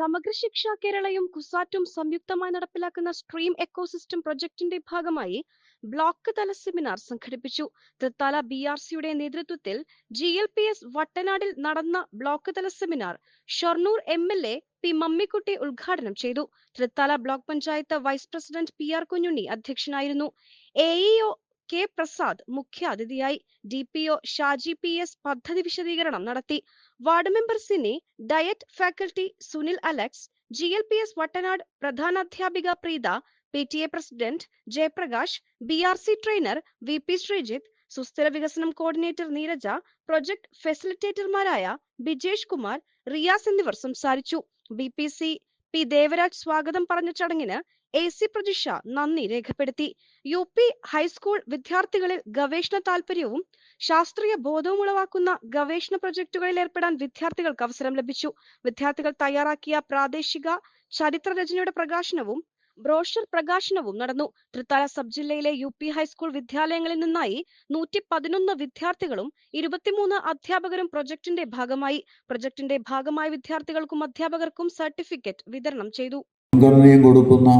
സമഗ്ര ശിക്ഷ കേരളയും കുസാറ്റും സംയുക്തമായി നടപ്പിലാക്കുന്ന സ്ട്രീം എക്കോസിസ്റ്റം പ്രൊജക്ടിന്റെ ഭാഗമായി ബ്ലോക്ക് തല സെമിനാർ സംഘടിപ്പിച്ചു. തൃത്താല ബി ആർ സിയുടെ നേതൃത്വത്തിൽ ജി എൽ പി എസ് വട്ടനാടിൽ നടന്ന ബ്ലോക്ക് തല seminar Shoranur M L A P Mammikutty ഉദ്ഘാടനം ചെയ്തു. Thrithala block panchayat vice president P R Kunhunni അധ്യക്ഷനായിരുന്നു. എഇഒ ഇഒ കെ പ്രസാദ് മുഖ്യാതിഥിയായി D P O Shaji P S പദ്ധതി വിശദീകരണം നടത്തി. Ward member Sini DIET faculty Sunil Alex G L P S Vattanad പ്രധാനാധ്യാപിക Preetha P T A president Jayaprakash B R C trainer V P Sreejith സുസ്ഥിര വികസനം coordinator Neeraja project ഫെസിലിറ്റേറ്റർമാരായ ബിജേഷ് കുമാർ റിയാസ് എന്നിവർ സംസാരിച്ചു. B P C P Devaraj സ്വാഗതം പറഞ്ഞ ചടങ്ങിന് A C Prajisha നന്ദി രേഖപ്പെടുത്തി. യു പി ഹൈസ്കൂൾ വിദ്യാർത്ഥികളിൽ ഗവേഷണ താൽപര്യവും ശാസ്ത്രീയ ബോധവും ഉളവാക്കുന്ന ഗവേഷണ പ്രൊജക്ടുകളിൽ ഏർപ്പെടാൻ വിദ്യാർത്ഥികൾക്ക് അവസരം ലഭിച്ചു. വിദ്യാർത്ഥികൾ തയ്യാറാക്കിയ പ്രാദേശിക ചരിത്ര രചനയുടെ പ്രകാശനവും ബ്രോഷർ പ്രകാശനവും നടന്നു. തൃത്താല സബ് ജില്ലയിലെ യു പി ഹൈസ്കൂൾ വിദ്യാലയങ്ങളിൽ നിന്നായി നൂറ്റി പതിനൊന്ന് വിദ്യാർത്ഥികളും ഇരുപത്തിമൂന്ന് അധ്യാപകരും പ്രൊജക്ടിന്റെ ഭാഗമായി. പ്രൊജക്ടിന്റെ ഭാഗമായി വിദ്യാർത്ഥികൾക്കും അധ്യാപകർക്കും സർട്ടിഫിക്കറ്റ് വിതരണം ചെയ്തു. മുൻഗണനയും കൊടുക്കുന്ന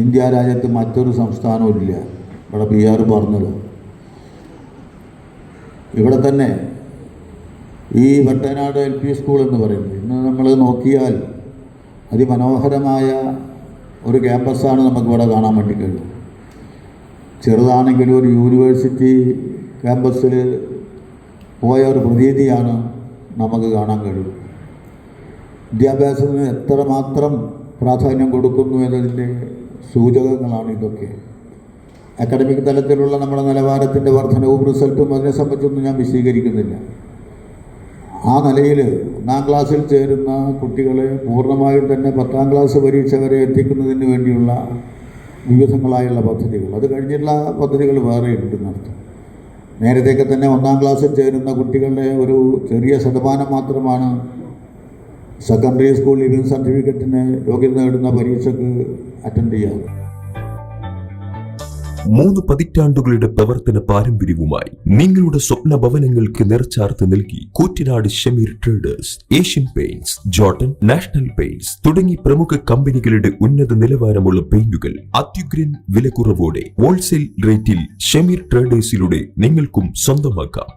ഇന്ത്യ രാജ്യത്ത് മറ്റൊരു സംസ്ഥാനവും ഇല്ല. ഇവിടെ പി ആർ പറഞ്ഞത്. ഇവിടെ തന്നെ ഈ വട്ടനാട് എൽ പി സ്കൂൾ എന്ന് പറയുന്നത്. ഇന്ന് നമ്മൾ നോക്കിയാൽ അതിമനോഹരമായ ഒരു ക്യാമ്പസാണ് നമുക്കിവിടെ കാണാൻ വേണ്ടി കഴിയും ചെറുതാണെങ്കിലും ഒരു യൂണിവേഴ്സിറ്റി ക്യാമ്പസിൽ പോയ ഒരു പ്രതീതിയാണ് നമുക്ക് കാണാൻ കഴിയും വിദ്യാഭ്യാസത്തിന് എത്രമാത്രം പ്രാധാന്യം കൊടുക്കുന്നു എന്നതിന്റെ സൂചകങ്ങളാണ് ഇതൊക്കെ. അക്കാഡമിക് തലത്തിലുള്ള നമ്മുടെ നിലവാരത്തിന്റെ വർധനവും റിസൾട്ടും അതിനെ സംബന്ധിച്ചൊന്നും ഞാൻ വിശദീകരിക്കുന്നില്ല. ആ നിലയിൽ ഒന്നാം ക്ലാസ്സിൽ ചേരുന്ന കുട്ടികളെ പൂർണമായും തന്നെ പത്താം ക്ലാസ് പരീക്ഷ വരെ എത്തിക്കുന്നതിന് വേണ്ടിയുള്ള വിവിധങ്ങളായുള്ള പദ്ധതികൾ. അത് കഴിഞ്ഞിട്ടുള്ള പദ്ധതികൾ വേറെ ഉണ്ടെന്നർത്ഥം നേരത്തെയൊക്കെ തന്നെ ഒന്നാം ക്ലാസ്സിൽ ചേരുന്ന കുട്ടികളുടെ ഒരു ചെറിയ ശതമാനം മാത്രമാണ് സെക്കൻഡറി സ്കൂൾ ലിവിംഗ് സർട്ടിഫിക്കറ്റിന് യോഗ്യത നേടുന്ന പരീക്ഷയ്ക്ക് അറ്റൻഡ് ചെയ്യാം. മൂന്ന് പതിറ്റാണ്ടുകളുടെ പ്രവർത്തന പാരമ്പര്യവുമായി നിങ്ങളുടെ സ്വപ്ന ഭവനങ്ങൾക്ക് നിറച്ചാർത്ത് നൽകി Koottanad Shameer traders Asian paints Jotun national paints തുടങ്ങി പ്രമുഖ കമ്പനികളുടെ ഉന്നത നിലവാരമുള്ള പെയിന്റുകൾ അത്യുഗ്രൻ വിലക്കുറവോടെ ഹോൾസെയിൽ റേറ്റിൽ ഷമീർ ട്രേഡേഴ്സിലൂടെ നിങ്ങൾക്കും സ്വന്തമാക്കാം.